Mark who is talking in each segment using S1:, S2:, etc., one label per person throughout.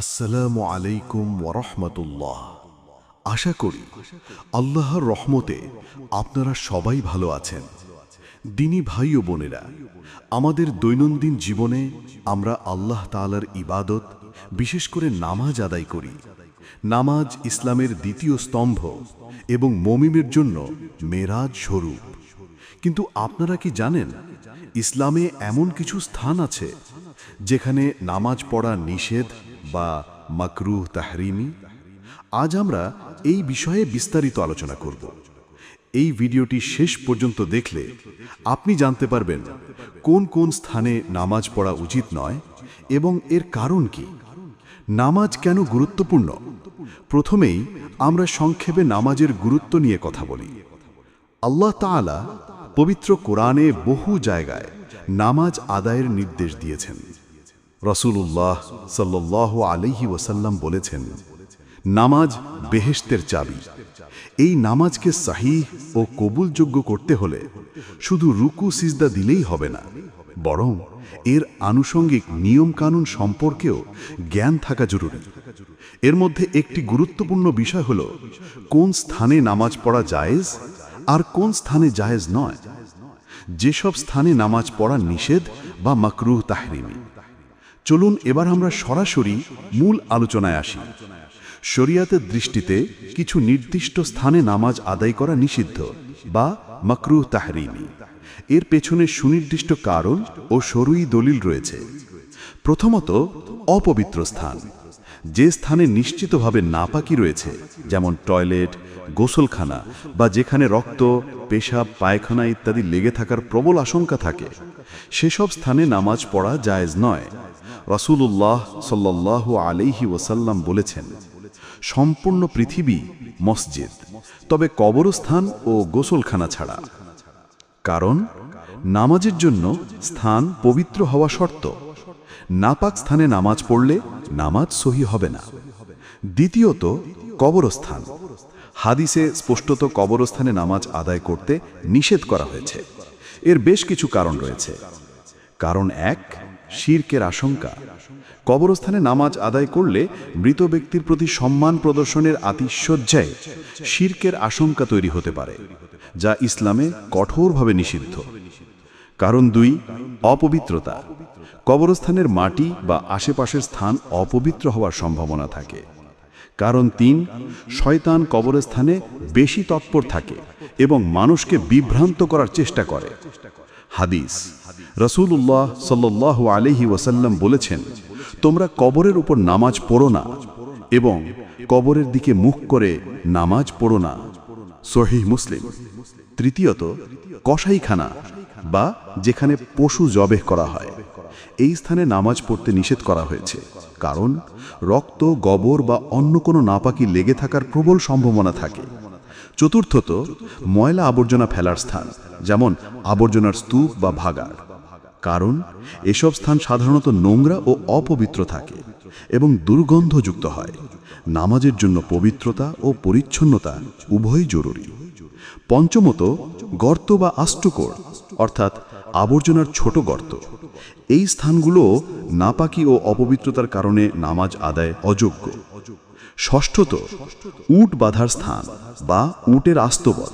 S1: আসসালামু আলাইকুম ওরহমতুল্লাহ আশা করি আল্লাহর রহমতে আপনারা সবাই ভালো আছেন। দিনী ভাই ও বোনেরা, আমাদের দৈনন্দিন জীবনে আমরা আল্লাহ তাআলার ইবাদত, বিশেষ করে নামাজ আদায় করি। নামাজ ইসলামের দ্বিতীয় স্তম্ভ এবং মমিমের জন্য মেরাজ স্বরূপ। কিন্তু আপনারা কি জানেন, ইসলামে এমন কিছু স্থান আছে যেখানে নামাজ পড়া নিষেধ বা মাকরুহ তাহরিমি? আজ আমরা এই বিষয়ে বিস্তারিত আলোচনা করব। এই ভিডিওটি শেষ পর্যন্ত দেখলে আপনি জানতে পারবেন কোন কোন স্থানে নামাজ পড়া উচিত নয় এবং এর কারণ কি। নামাজ কেন গুরুত্বপূর্ণ? প্রথমেই আমরা সংক্ষেপে নামাজের গুরুত্ব নিয়ে কথা বলি। আল্লাহ তাআলা পবিত্র কোরআনে বহু জায়গায় নামাজ আদায়ের নির্দেশ দিয়েছেন। রসুল্লাহ সাল্লাহ আলহি ওসাল্লাম বলেছেন, নামাজ বেহেশতের চাবি। এই নামাজকে সাহিহ ও কবুলযোগ্য করতে হলে শুধু রুকু, সিজদা দিলেই হবে না, বরং এর আনুষঙ্গিক নিয়মকানুন সম্পর্কেও জ্ঞান থাকা জরুরি। এর মধ্যে একটি গুরুত্বপূর্ণ বিষয় হল, কোন স্থানে নামাজ পড়া জায়েজ আর কোন স্থানে জায়েজ নয়। যেসব স্থানে নামাজ পড়া নিষেধ বা মাকরুহ তাহরিমি। চলুন এবার আমরা সরাসরি মূল আলোচনায় আসি। শরিয়াতের দৃষ্টিতে কিছু নির্দিষ্ট স্থানে নামাজ আদায় করা নিষিদ্ধ বা মাকরুহ তাহরিমি। এর পেছনে সুনির্দিষ্ট কারণ ও সরুই দলিল রয়েছে। প্রথমত, অপবিত্র স্থান। যে স্থানে নিশ্চিতভাবে নাপাকি রয়েছে, যেমন টয়লেট, গোসলখানা বা যেখানে রক্ত, পেশাব, পায়খানা ইত্যাদি লেগে থাকার প্রবল আশঙ্কা থাকে, সেসব স্থানে নামাজ পড়া জায়েজ নয়। রসুল্লাহ সাল্লাহ আলাইহি ওসাল্লাম বলেছেন, সম্পূর্ণ পৃথিবী মসজিদ, তবে কবরস্থান ও গোসলখানা ছাড়া। কারণ, নামাজের জন্য স্থান পবিত্র হওয়া শর্ত। নাপাক স্থানে নামাজ পড়লে নামাজ সহি হবে না। দ্বিতীয়ত, কবরস্থান। হাদিসে স্পষ্টত কবরস্থানে নামাজ আদায় করতে নিষেধ করা হয়েছে। এর বেশ কিছু কারণ রয়েছে। কারণ এক শিরকের আশঙ্কা। কবরস্থানে নামাজ আদায় করলে মৃত ব্যক্তির প্রতি সম্মান প্রদর্শনের আতিশয্যায় শিরকের আশঙ্কা তৈরি হতে পারে, যা ইসলামে কঠোরভাবে নিষিদ্ধ। কারণ দুই, অপবিত্রতা। কবরস্থানের মাটি বা আশেপাশের স্থান অপবিত্র হওয়ার সম্ভাবনা থাকে। কারণ তিন, শয়তান কবরস্থানে বেশি তৎপর থাকে এবং মানুষকে বিভ্রান্ত করার চেষ্টা করে। হাদিস রসুল্লাহ সাল্লাহ আলহি ওয়াসাল্লাম বলেছেন, তোমরা কবরের উপর নামাজ পড়ো না এবং কবরের দিকে মুখ করে নামাজ পড়ো না। সহিহ মুসলিম। তৃতীয়ত, কসাইখানা বা যেখানে পশু জবেহ করা হয়, এই স্থানে নামাজ পড়তে নিষেধ করা হয়েছে। কারণ, রক্ত, গবর বা অন্য কোনো নাপাকি লেগে থাকার প্রবল সম্ভাবনা থাকে। চতুর্থত, ময়লা আবর্জনা ফেলার স্থান, যেমন আবর্জনার স্তূপ বা ভাগার কারণ এসব স্থান সাধারণত নোংরা ও অপবিত্র থাকে এবং দুর্গন্ধযুক্ত হয়। নামাজের জন্য পবিত্রতা ও পরিচ্ছন্নতা উভয়ই জরুরি। পঞ্চমত, গর্ত বা আষ্টকোর অর্থাৎ আবর্জনার ছোট গর্ত। এই স্থানগুলো নাপাকি ও অপবিত্রতার কারণে নামাজ আদায় অযোগ্য। ষষ্ঠত, উট বাঁধার স্থান বা উটের আস্তবল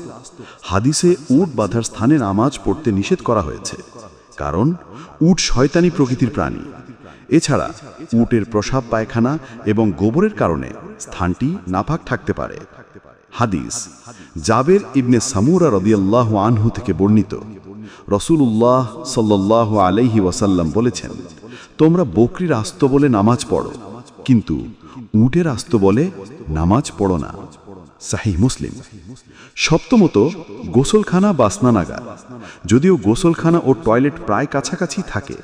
S1: হাদিসে উট বাঁধার স্থানে নামাজ পড়তে নিষেধ করা হয়েছে। কারণ উট শয়তানি প্রকৃতির প্রাণী। এছাড়া উটের প্রসাব পায়খানা এবং গোবরের কারণে স্থানটি নাপাক থাকতে পারে। হাদিস, জাবের ইবনে সামুরা রদিয়াল্লাহ আনহু থেকে বর্ণিত। রসুল্লাহ সাল্লাহ আলাইহি ওয়াসাল্লাম বলেছেন, তোমরা বকরির আস্ত বলে নামাজ পড়ো, কিন্তু উটের আস্ত বলে নামাজ পড়ো না। সাহি মুসলিম। সপ্তমত, গোসলখানা বা স্নানাগার। যদিও গোসলখানা ও টয়লেট প্রায় কাছাকাছি থাকে,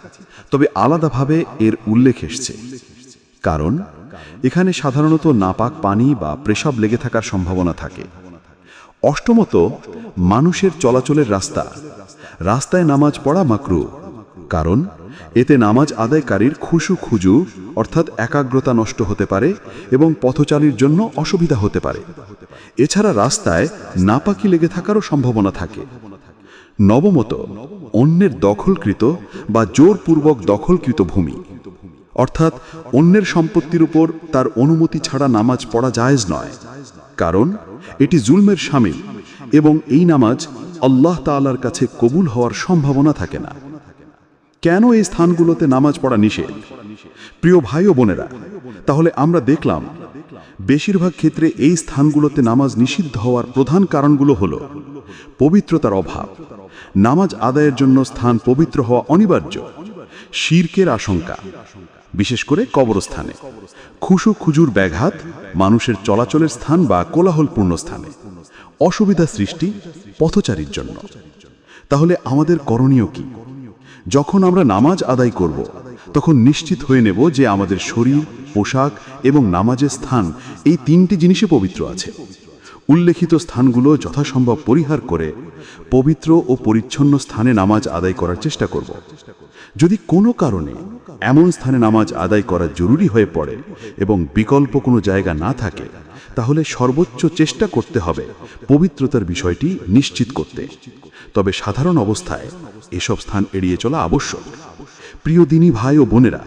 S1: তবে আলাদাভাবে এর উল্লেখ এসছে। কারণ, এখানে সাধারণত নাপাক পানি বা প্রেসাব লেগে থাকার সম্ভাবনা থাকে। অষ্টমত, মানুষের চলাচলের রাস্তা। রাস্তায় নামাজ পড়া মাকরু। কারণ এতে নামাজ আদায়কারীর খুশু খুজু, অর্থাৎ একাগ্রতা নষ্ট হতে পারে এবং পথচারীর জন্য অসুবিধা হতে পারে। এছাড়া রাস্তায় নাপাকি লেগে থাকারও সম্ভাবনা থাকে। নবমত, অন্যের দখলকৃত বা জোরপূর্বক দখলকৃত ভূমি।
S2: অর্থাৎ অন্যের সম্পত্তির উপর তার অনুমতি ছাড়া নামাজ পড়া জায়েজ নয়। কারণ এটি জুলমের সামিল এবং এই নামাজ আল্লাহ তাআলার কাছে কবুল হওয়ার সম্ভাবনা থাকে না। কেন এই স্থানগুলোতে নামাজ পড়া নিষেধ? প্রিয় ভাই ও বোনেরা, তাহলে আমরা দেখলাম বেশিরভাগ ক্ষেত্রে এই স্থানগুলোতে নামাজ নিষিদ্ধ হওয়ার প্রধান কারণগুলো হল পবিত্রতার অভাব, নামাজ আদায়ের জন্য স্থান পবিত্র হওয়া অনিবার্য, শির্কের আশঙ্কা, বিশেষ করে কবরস্থানে, খুশু খুজুর ব্যাঘাত, মানুষের চলাচলের স্থান বা কোলাহলপূর্ণ স্থানে, অসুবিধা সৃষ্টি পথচারীর জন্য। তাহলে আমাদের করণীয় কি? যখন আমরা নামাজ আদায় করব, তখন নিশ্চিত হয়ে নেব যে আমাদের শরীর, পোশাক এবং নামাজের স্থান এই তিনটি জিনিসে পবিত্র আছে। উল্লেখিত স্থানগুলো যথাসম্ভব পরিহার করে পবিত্র ও পরিচ্ছন্ন স্থানে নামাজ আদায় করার চেষ্টা করব। যদি কোনো কারণে এমন স্থানে নামাজ আদায় করা জরুরি হয়ে পড়ে এবং বিকল্প কোনো জায়গা না থাকে তাহলে সর্বোচ্চ চেষ্টা করতে হবে পবিত্রতার বিষয়টি নিশ্চিত করতে। তবে সাধারণ অবস্থায় এসব স্থান এড়িয়ে চলা আবশ্যক। প্রিয় দিনী ভাই ও বোনেরা,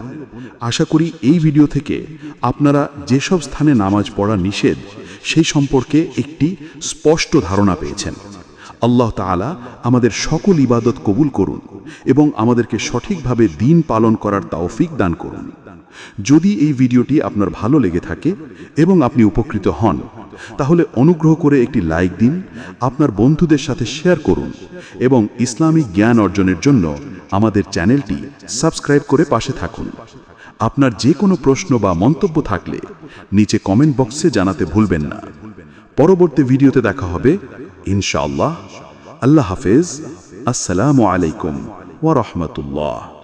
S2: আশা করি এই ভিডিও থেকে আপনারা যেসব স্থানে নামাজ পড়া নিষেধ, সেই সম্পর্কে একটি স্পষ্ট ধারণা পেয়েছেন। আল্লাহ তাআলা আমাদের সকল ইবাদত কবুল করুন এবং আমাদেরকে সঠিকভাবে দিন পালন করার তাওফিক দান করুন। যদি এই ভিডিওটি আপনার ভালো লেগে থাকে এবং আপনি উপকৃত হন, তাহলে অনুগ্রহ করে একটি লাইক দিন, আপনার বন্ধুদের সাথে শেয়ার করুন এবং ইসলামিক জ্ঞান অর্জনের জন্য আমাদের চ্যানেলটি সাবস্ক্রাইব করে পাশে থাকুন। আপনার যে কোনো প্রশ্ন বা মন্তব্য থাকলে নিচে কমেন্ট বক্সে জানাতে ভুলবেন না। পরবর্তী ভিডিওতে দেখা হবে, ইনশাআল্লাহ। আল্লাহ হাফেজ। আসসালামু আলাইকুম ওয়া রাহমাতুল্লাহ।